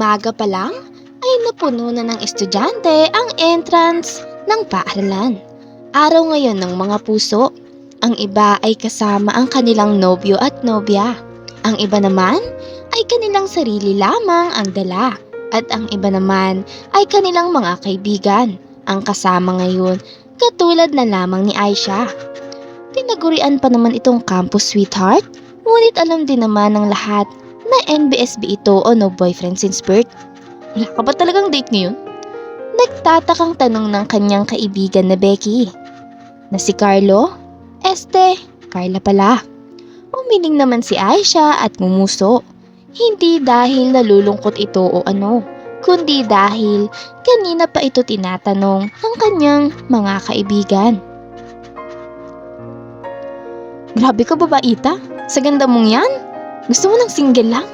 Umaga pa lang ay napuno na ng estudyante ang entrance ng paaralan. Araw ngayon ng mga puso. Ang iba ay kasama ang kanilang nobyo at nobya. Ang iba naman ay kanilang sarili lamang ang dala. At ang iba naman ay kanilang mga kaibigan. Ang kasama ngayon katulad na lamang ni Aisha. Tinagurian pa naman itong campus sweetheart, ngunit alam din naman ng lahat na NBSB ito o no boyfriend since birth. Wala ka ba talagang date ngayon? Nagtatakang tanong ng kanyang kaibigan na Becky. Na si Carlo? Este, Carla pala. Umiling naman si Aisha at ngumuso. Hindi dahil nalulungkot ito o ano, kundi dahil kanina pa ito tinatanong ng kanyang mga kaibigan. Grabe ka babaita, sa ganda mong yan? Gusto mo ng single lang?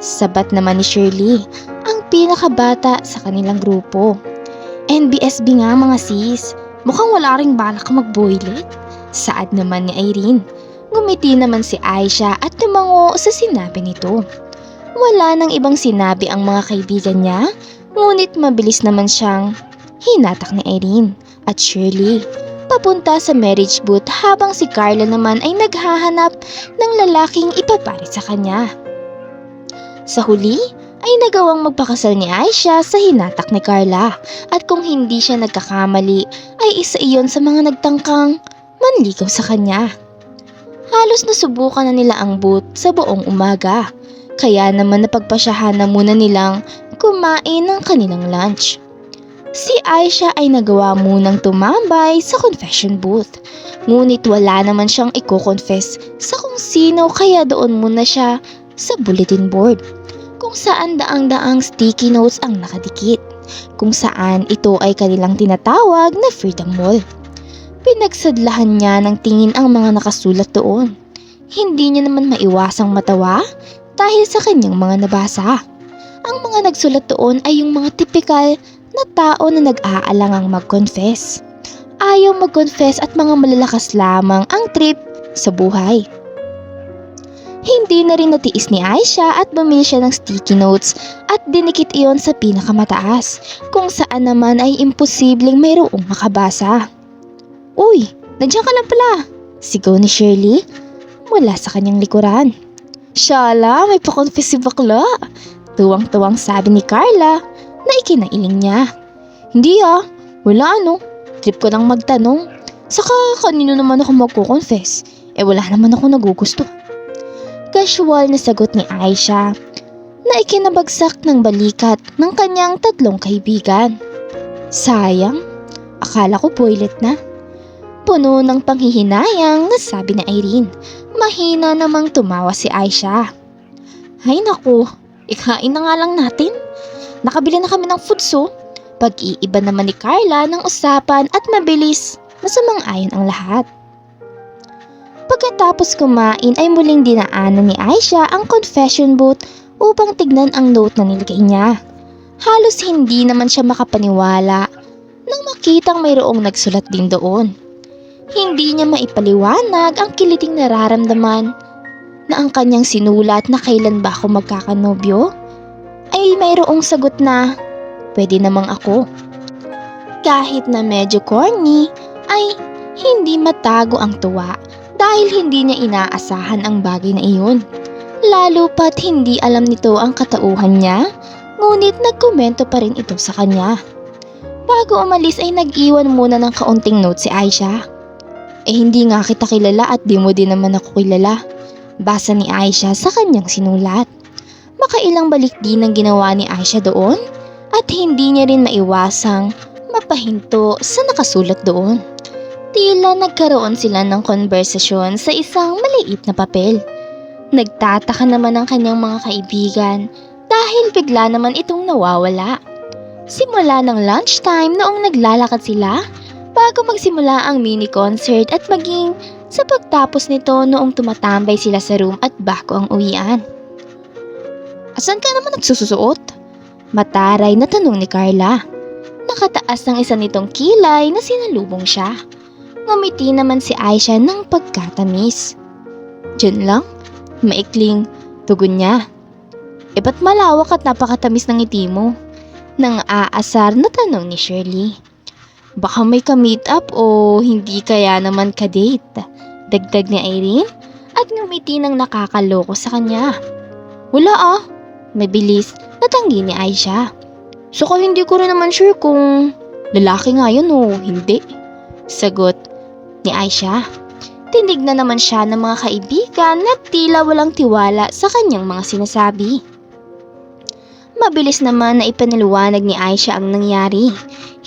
Sabat naman ni Shirley, ang pinakabata sa kanilang grupo. NBSB nga mga sis, mukhang wala ring balak mag-boylet. Saad naman ni Irene. Ngumiti naman si Aisha at tumango sa sinabi nito. Wala nang ibang sinabi ang mga kaibigan niya, ngunit mabilis naman siyang hinatak ni Irene at Shirley papunta sa marriage booth habang si Carla naman ay naghahanap ng lalaking ipapari sa kanya. Sa huli, ay nagawang magpakasal ni Aisha sa hinatak ni Carla at kung hindi siya nagkakamali ay isa iyon sa mga nagtangkang manligaw sa kanya. Halos nasubukan na nila ang booth sa buong umaga kaya naman napagpasyahan na muna nilang kumain ng kanilang lunch. Si Aisha ay nagawa munang tumambay sa confession booth. Ngunit wala naman siyang i-confess sa kung sino kaya doon muna siya sa bulletin board. Kung saan daang-daang sticky notes ang nakadikit. Kung saan ito ay kanilang tinatawag na Freedom Wall. Pinagsadlahan niya ng tingin ang mga nakasulat doon. Hindi niya naman maiwasang matawa dahil sa kanyang mga nabasa. Ang mga nagsulat doon ay yung mga tipikal na tao na nag-aalangang mag-confess. Ayaw mag-confess at mga malalakas lamang ang trip sa buhay. Hindi na rin natiis ni Aisha at bumili siya ng sticky notes at dinikit iyon sa pinakamataas kung saan naman ay imposibleng mayroong makabasa. Uy, nandiyan ka lang pala! Sigaw ni Shirley mula sa kanyang likuran. Shala, may pa-confess si bakla! Tuwang-tuwang sabi ni Carla na ikinailing niya. Hindi ah, wala ano. Trip ko lang magtanong. Saka kanino naman ako magko-confess? Eh wala naman ako nagugusto. Casual na sagot ni Aisha na ikinabagsak ng balikat ng kanyang tatlong kaibigan. Sayang, akala ko boylet na. Puno ng panghihinayang na sabi ni Irene. Mahina namang tumawa si Aisha. Ay naku, ikain na nga lang natin. Nakabili na kami ng foodso. Pag-iiba naman ni Carla ng usapan at mabilis na sumang-ayon ang lahat. Pagkatapos kumain ay muling dinaanan ni Aisha ang confession booth upang tignan ang note na nilagay niya. Halos hindi naman siya makapaniwala nang makitang mayroong nagsulat din doon. Hindi niya maipaliwanag ang kiliting nararamdaman na ang kanyang sinulat na kailan ba ako magkakanobyo ay mayroong sagot na pwede namang ako. Kahit na medyo corny ay hindi matago ang tuwa dahil hindi niya inaasahan ang bagay na iyon. Lalo pat hindi alam nito ang katauhan niya, ngunit nagkomento pa rin ito sa kanya. Bago umalis ay nag-iwan muna ng kaunting note si Aisha. Eh hindi nga kita kilala at di mo din naman ako kilala. Basa ni Aisha sa kanyang sinulat. Makailang balik din ang ginawa ni Aisha doon at hindi niya rin maiwasang mapahinto sa nakasulat doon. Tila nagkaroon sila ng konversasyon sa isang maliit na papel. Nagtataka naman ang kanyang mga kaibigan dahil bigla naman itong nawawala. Simula ng lunchtime noong naglalakad sila bago magsimula ang mini concert at maging sa pagtapos nito noong tumatambay sila sa room at bago ang uwian. Asan ka naman nagsususuot? Mataray na tanong ni Carla. Nakataas ng isa nitong kilay na sinalubong siya. Ngumiti naman si Aisha ng pagkatamis. Diyan lang, maikling tugon niya. E ba't malawak at napakatamis ng ngiti mo? Nang aasar na tanong ni Shirley. Baka may ka-meet up o hindi kaya naman ka-date. Dagdag ni Irene at ngumiti ng nakakaloko sa kanya. Wala ah. Mabilis natanggi ni Aisha. Saka hindi ko rin naman sure kung lalaki nga yun o hindi. Sagot ni Aisha. Tinignan naman siya ng mga kaibigan na tila walang tiwala sa kanyang mga sinasabi. Mabilis naman na ipinaliwanag ni Aisha ang nangyari.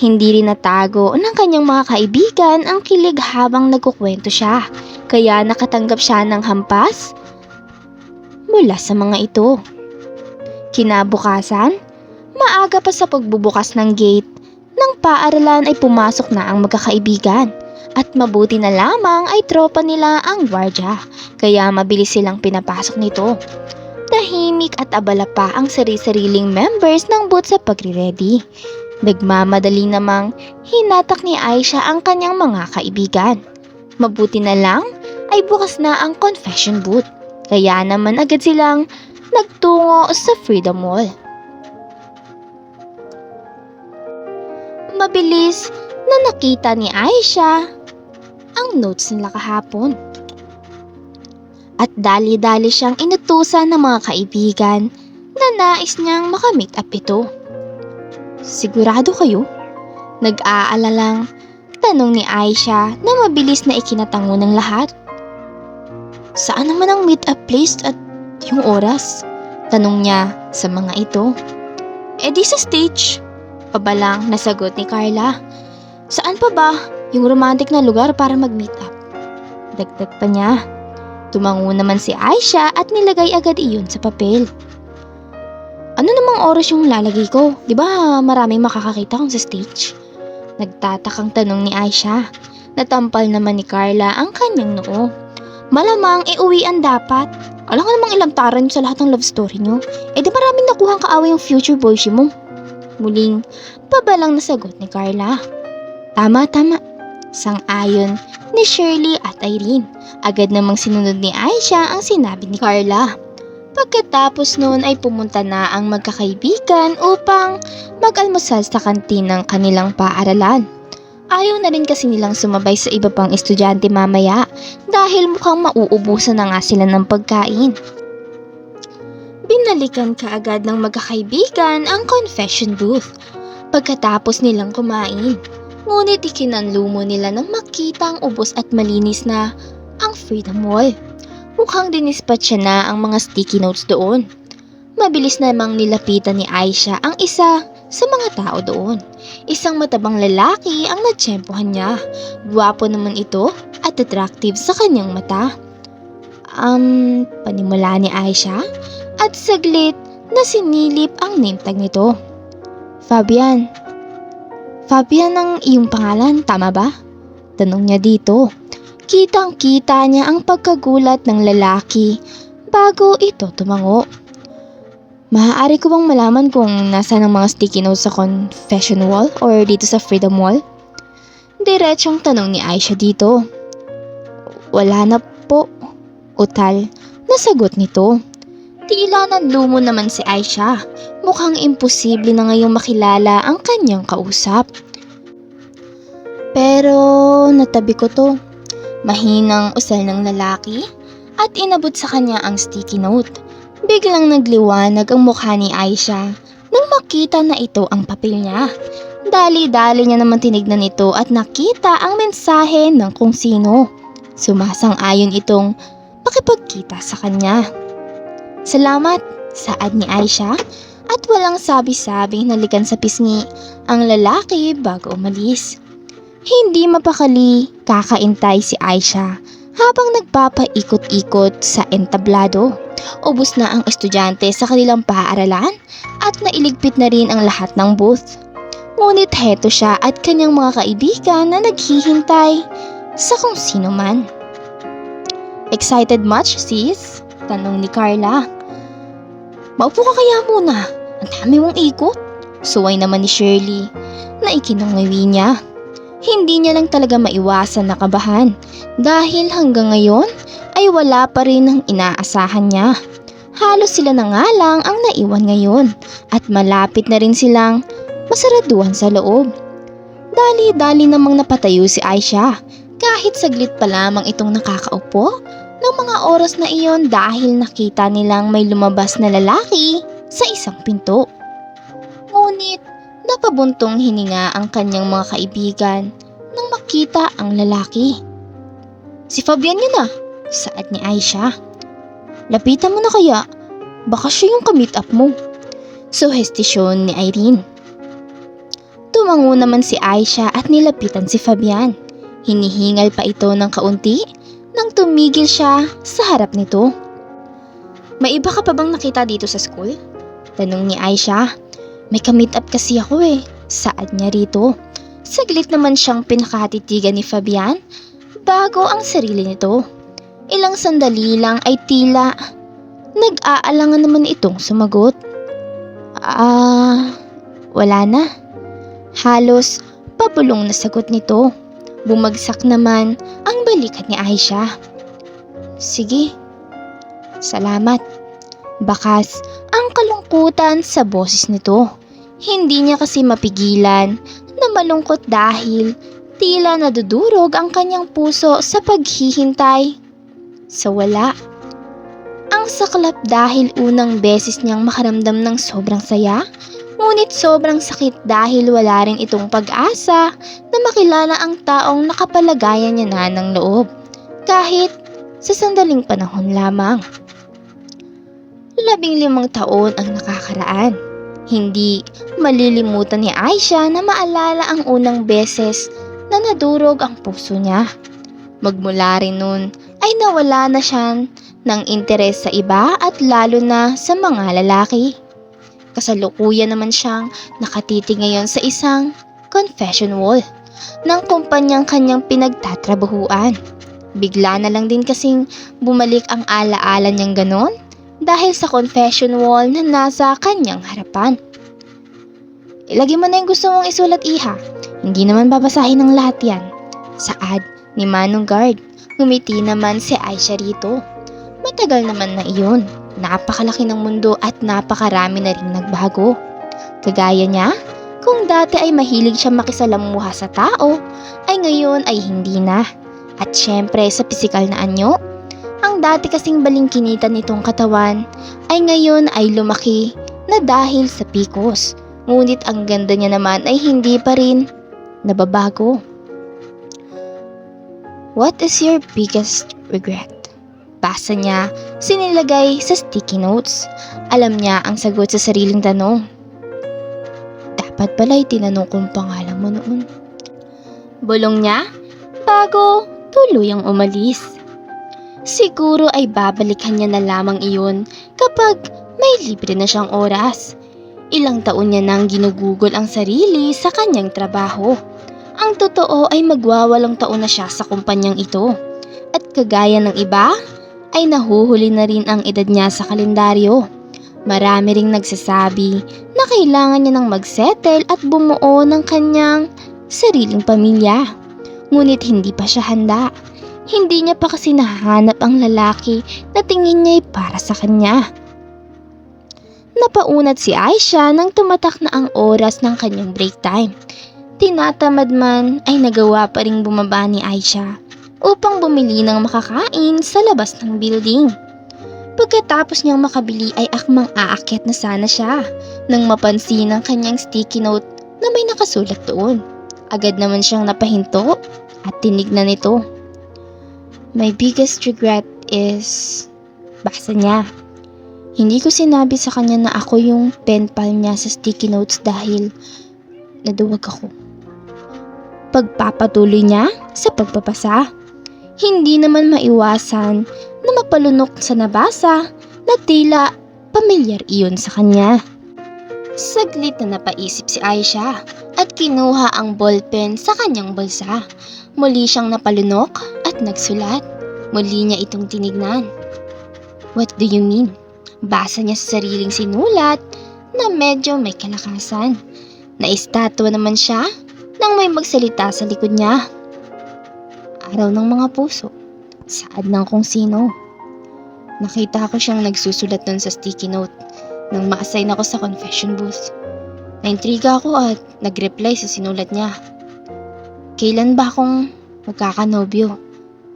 Hindi rin natago ng kanyang mga kaibigan ang kilig habang nagkukwento siya. Kaya nakatanggap siya ng hampas mula sa mga ito. Kinabukasan, maaga pa sa pagbubukas ng gate ng paaralan ay pumasok na ang magkakaibigan. At mabuti na lamang ay tropa nila ang gwardya, kaya mabilis silang pinapasok nito. Tahimik at abala pa ang sari-sariling members ng booth sa pagre-ready. Nagmamadali namang hinatak ni Aisha ang kanyang mga kaibigan. Mabuti na lang ay bukas na ang confession booth. Kaya naman agad silang nagtungo sa Freedom Mall. Mabilis na nakita ni Aisha ang notes nila kahapon. At dali-dali siyang inutusan ng mga kaibigan na nais niyang makamit up ito. Sigurado kayo? Nag-aalalang tanong ni Aisha na mabilis na ikinatango ng lahat. Saan naman ang meet up place at yung oras? Tanong niya sa mga ito. E di sa stage. Pabalang nasagot ni Carla. Saan pa ba yung romantic na lugar para mag-meet up? Dagdag pa niya. Tumango naman si Aisha at nilagay agad iyon sa papel. Ano namang oras yung lalagay ko? Di ba maraming makakakita kung sa stage? Nagtatakang tanong ni Aisha. Natampal naman ni Carla ang kanyang noo. Malamang iuwian dapat. Alam ka namang ilang taran sa lahat ng love story nyo. Eh di maraming nakuhang kaaway yung future boyfriend mo. Muling, pabalang nasagot ni Carla. Tama, tama. Sang-ayon ni Shirley at Irene. Agad namang sinunod ni Aisha ang sinabi ni Carla. Pagkatapos noon ay pumunta na ang magkakaibigan upang mag-almusal sa kantin ng kanilang paaralan. Ayaw na rin kasi nilang sumabay sa iba pang estudyante mamaya dahil mukhang mauubusan na nga sila ng pagkain. Binalikan kaagad ng magkakaibigan ang confession booth pagkatapos nilang kumain. Ngunit ikinanlumo nila nang makita ang ubos at malinis na ang Freedom Wall. Mukhang dinispat siya na ang mga sticky notes doon. Mabilis namang nilapitan ni Aisha ang isa sa mga tao doon. Isang matabang lalaki ang natsyempohan niya. Gwapo naman ito at attractive sa kanyang mata. Um, panimula ni Aisha at saglit na sinilip ang name tag nito. Fabian. Fabian ang iyong pangalan, tama ba? Tanong niya dito. Kitang kita niya ang pagkagulat ng lalaki bago ito tumango. Maaari ko bang malaman kung nasa ng mga sticky notes sa confession wall or dito sa freedom wall? Diretsyong tanong ni Aisha dito. Wala na po. Utal, nasagot nito. Tila nanlumo naman si Aisha. Mukhang imposible na ngayong makilala ang kanyang kausap. Pero natabi ko to. Mahinang usal ng lalaki at inabot sa kanya ang sticky note. Biglang nagliwanag ang mukha ni Aisha nang makita na ito ang papel niya. Dali-dali niya naman tinignan ito at nakita ang mensahe ng kung sino. Sumasang-ayon itong pakipagkita sa kanya. Salamat, saad ni Aisha at walang sabi-sabi nalikan sa pisngi ang lalaki bago umalis. Hindi mapakali kakaintay si Aisha habang nagpapaikot-ikot sa entablado. Ubus na ang estudyante sa kanilang paaralan at nailigpit na rin ang lahat ng booth. Ngunit heto siya at kanyang mga kaibigan na naghihintay sa kung sino man. Excited much, sis? Tanong ni Carla. Maupo ka kaya muna. Ang dami mong ikot. Suway naman ni Shirley na ikinungawi niya. Hindi niya lang talaga maiwasan na kabahan dahil hanggang ngayon ay wala pa rin ang inaasahan niya. halos sila na nga lang ang naiwan ngayon at malapit na rin silang masaraduhan sa loob. Dali-dali namang napatayo si Aisha kahit saglit pa lamang itong nakakaupo ng mga oras na iyon dahil nakita nilang may lumabas na lalaki sa isang pinto. Ngunit napabuntong hininga ang kanyang mga kaibigan nang makita ang lalaki. Si Fabian yun ah, saad ni Aisha. Lapitan mo na kaya, baka siya yung kamit up mo. Suhestisyon ni Irene. Tumango naman si Aisha at nilapitan si Fabian. Hinihingal pa ito ng kaunti nang tumigil siya sa harap nito. May iba ka pa bang nakita dito sa school? Tanong ni Aisha. May kamit up kasi ako eh. Saad niya rito. Saglit naman siyang pinakatitigan ni Fabian bago ang sarili nito. Ilang sandali lang ay tila nag-aalangan naman itong sumagot. Ah, wala na. Halos pabulong na sagot nito. Bumagsak naman ang balikat ni Aisha. Sige. Salamat. Bakas ang kalungkutan sa boses nito. Hindi niya kasi mapigilan na malungkot dahil tila nadudurog ang kanyang puso sa paghihintay sa wala. Ang saklap dahil unang beses niyang makaramdam ng sobrang saya, ngunit sobrang sakit dahil wala rin itong pag-asa na makilala ang taong nakapalagayan niya na ng loob, kahit sa sandaling panahon lamang. Labing limang taon ang nakakaraan. Hindi malilimutan ni Aisha na maalala ang unang beses na nadurog ang puso niya. Magmula rin nun ay nawala na siya ng interes sa iba at lalo na sa mga lalaki. Kasalukuyan naman siyang nakatiti ngayon sa isang confession wall ng kumpanyang kanyang pinagtatrabahuan. Bigla na lang din kasing bumalik ang alaala niyang ganon dahil sa confession wall na nasa kanyang harapan. Ilagay mo na yung gusto mong isulat iha. Hindi naman babasahin ng lahat yan. Saad ni Manong Guard. Ngumiti naman si Aisha rito. Matagal naman na iyon. Napakalaki ng mundo at napakarami na rin nagbago. Kagaya niya, kung dati ay mahilig siya makisalamuha sa tao, ay ngayon ay hindi na. At syempre sa pisikal na anyo, ang dati kasing balingkinitan nitong katawan ay ngayon ay lumaki na dahil sa pikos. Ngunit ang ganda niya naman ay hindi pa rin nababago. What is your biggest regret? Basa niya, sinilagay sa sticky notes. Alam niya ang sagot sa sariling tanong. Dapat pala'y tinanong kong pangalan mo noon. Bulong niya, bago tuluyang umalis. Siguro ay babalikan niya na lamang iyon kapag may libre na siyang oras. Ilang taon niya nang ginugugol ang sarili sa kanyang trabaho. Ang totoo ay magwawalong taon na siya sa kumpanyang ito. At kagaya ng iba, ay nahuhuli na rin ang edad niya sa kalendaryo. Marami ring nagsasabi na kailangan niya ng magsettle at bumuo ng kanyang sariling pamilya. Ngunit hindi pa siya handa. Hindi niya pa kasi nahanap ang lalaki na tingin niya ay para sa kanya. Napaunat si Aisha nang tumatak na ang oras ng kanyang break time. Tinatamad man ay nagawa pa ring bumaba ni Aisha upang bumili ng makakain sa labas ng building. Pagkatapos niyang makabili ay akmang aakyat na sana siya nang mapansin ang kanyang sticky note na may nakasulat doon. Agad naman siyang napahinto at tinignan nito. My biggest regret is... Basa niya. Hindi ko sinabi sa kanya na ako yung pen pal niya sa sticky notes dahil naduwag ako. Pagpapatuloy niya sa pagpapasa. Hindi naman maiwasan na mapalunok sa nabasa na tila pamilyar iyon sa kanya. Saglit na napaisip si Aisha at kinuha ang ballpen sa kanyang bulsa. Muli siyang napalunok nagsulat. Muli niya itong tinignan. What do you mean? Basa niya sa sariling sinulat na medyo may kalakasan. Naistatwa naman siya nang may magsalita sa likod niya. Araw ng mga puso. Saad ng kung sino. Nakita ko siyang nagsusulat nun sa sticky note nang ma-assign ako sa confession booth. Naintriga ako at nag-reply sa sinulat niya. Kailan ba akong magkakanobyo?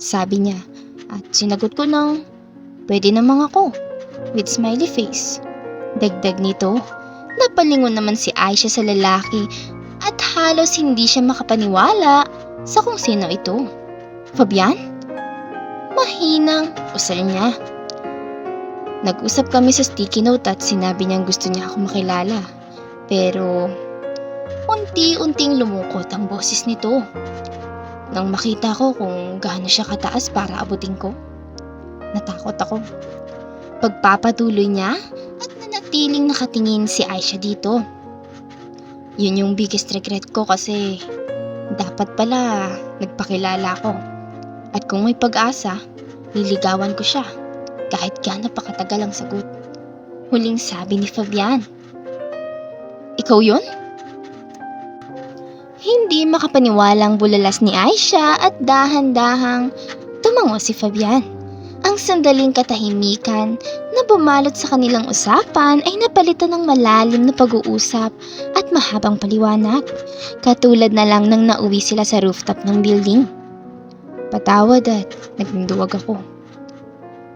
Sabi niya at sinagot ko ng pwede namang ako with smiley face. Dagdag nito, napalingon naman si Aisha sa lalaki at halos hindi siya makapaniwala sa kung sino ito. Fabian? Mahinang usal niya. Nag-usap kami sa sticky note at sinabi niyang gusto niya ako makilala. Pero unti-unting lumukot ang boses nito. Nang makita ko kung gaano siya kataas para abutin ko, natakot ako. Pagpapatuloy niya at nanatiling nakatingin si Aisha dito. Yun yung biggest regret ko kasi dapat pala nagpakilala ko. At kung may pag-asa, liligawan ko siya kahit gaano pa katagal ang sagot. Huling sabi ni Fabian. Ikaw yun? Hindi makapaniwalang bulalas ni Aisha at dahan-dahang tumango si Fabian. Ang sandaling katahimikan na bumalot sa kanilang usapan ay napalitan ng malalim na pag-uusap at mahabang paliwanag. Katulad na lang nang nauwi sila sa rooftop ng building. Patawad at nagninduwag ako.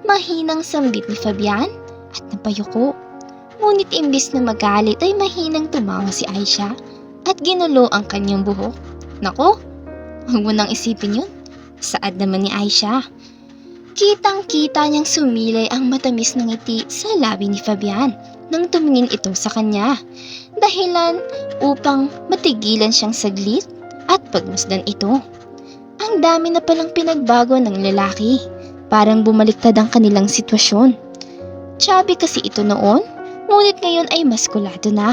Mahinang sambit ni Fabian at napayuko. Ngunit imbis na magalit ay mahinang tumawa si Aisha at ginulo ang kanyang buhok. Nako, huwag mo nang isipin yun. Saad naman ni Aisha. Kitang-kita niyang sumilay ang matamis ng ngiti sa labi ni Fabian nang tumingin ito sa kanya. Dahilan upang matigilan siyang saglit at pagmasdan ito. Ang dami na palang pinagbago ng lalaki. Parang bumaliktad ang kanilang sitwasyon. Chubby kasi ito noon, ngunit ngayon ay maskulado na.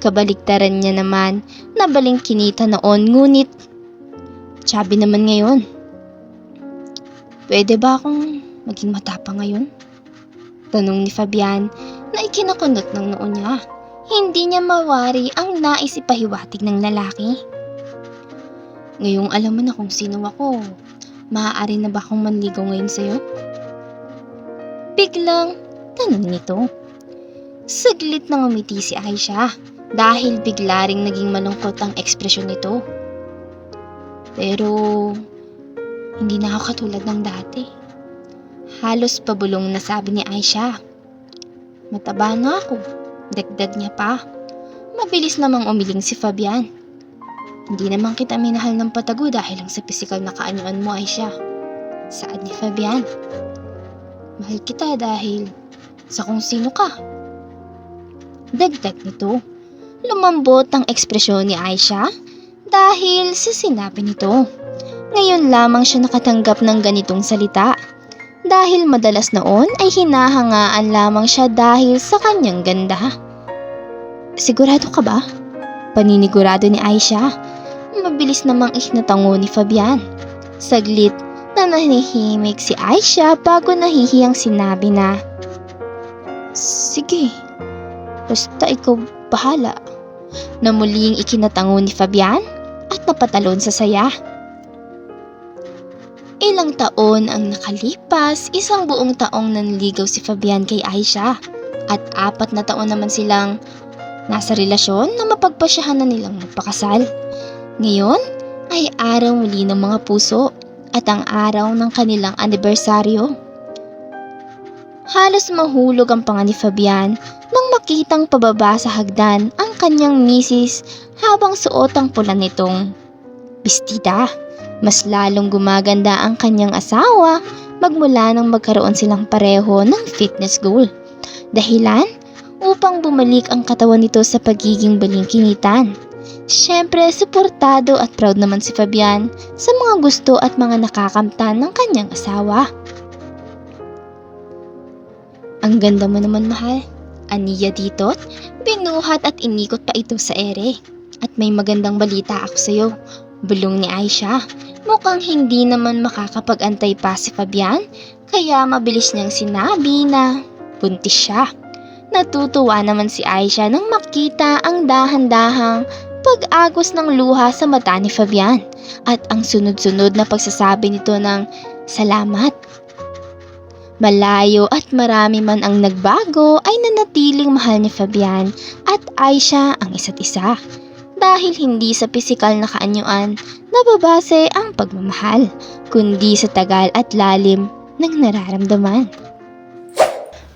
Kabaliktaran niya naman na baling kinita noon ngunit chubby naman ngayon. Pwede ba akong maging matapang ngayon? Tanong ni Fabian na ikinakunot ng noo niya. Hindi niya mawari ang nais ipahiwatig ng lalaki. Ngayong alam mo na kung sino ako, maaari na ba akong manligaw ngayon sa'yo? Biglang tanong nito. Saglit na ngumiti si Aisha dahil bigla ring naging malungkot ang ekspresyon nito. Pero hindi na ako katulad ng dati. Halos pabulong na sabi ni Aisha. Mataba na ako. Dagdag niya pa. Mabilis namang umiling si Fabian. Hindi naman kita minahal ng patago dahil lang sa pisikal na kaanyuan mo, Aisha. Saad ni Fabian. Mahal kita dahil sa kung sino ka. Dagdag nito. Lumambot ang ekspresyon ni Aisha dahil sa sinabi nito. Ngayon lamang siya nakatanggap ng ganitong salita. Dahil madalas noon ay hinahangaan lamang siya dahil sa kanyang ganda. Sigurado ka ba? Paninigurado ni Aisha. Mabilis namang ihnatango ni Fabian. Saglit na nahihimik si Aisha bago nahihiyang sinabi na, Sige, basta ikaw bahala. Na muling ikinatango ni Fabian at napatalon sa saya. Ilang taon ang nakalipas, isang buong taong nanligaw si Fabian kay Aisha. At apat na taon naman silang nasa relasyon na mapagpasyahan na nilang magpakasal. Ngayon ay araw muli ng mga puso at ang araw ng kanilang anibersaryo. Halos mahulog ang panga ni Fabian nang makitang pababa sa hagdan ang kanyang misis habang suot ang pula nitong bestida. Mas lalong gumaganda ang kanyang asawa magmula nang magkaroon silang pareho ng fitness goal. Dahilan upang bumalik ang katawan nito sa pagiging balingkinitan. Siyempre, suportado at proud naman si Fabian sa mga gusto at mga nakakamtan ng kanyang asawa. Ang ganda mo naman, mahal. Aniya dito't, binuhat at inikot pa ito sa ere. At may magandang balita ako sa'yo. Bulong ni Aisha. Mukhang hindi naman makakapag-antay pa si Fabian, kaya mabilis niyang sinabi na buntis siya. Natutuwa naman si Aisha nang makita ang dahan-dahang pag-agos ng luha sa mata ni Fabian at ang sunod-sunod na pagsasabi nito ng salamat. Malayo at marami man ang nagbago ay nanatiling mahal ni Fabian at Aisha ang isa't isa. Dahil hindi sa pisikal na kaanyuan nababase ang pagmamahal, kundi sa tagal at lalim ng nararamdaman.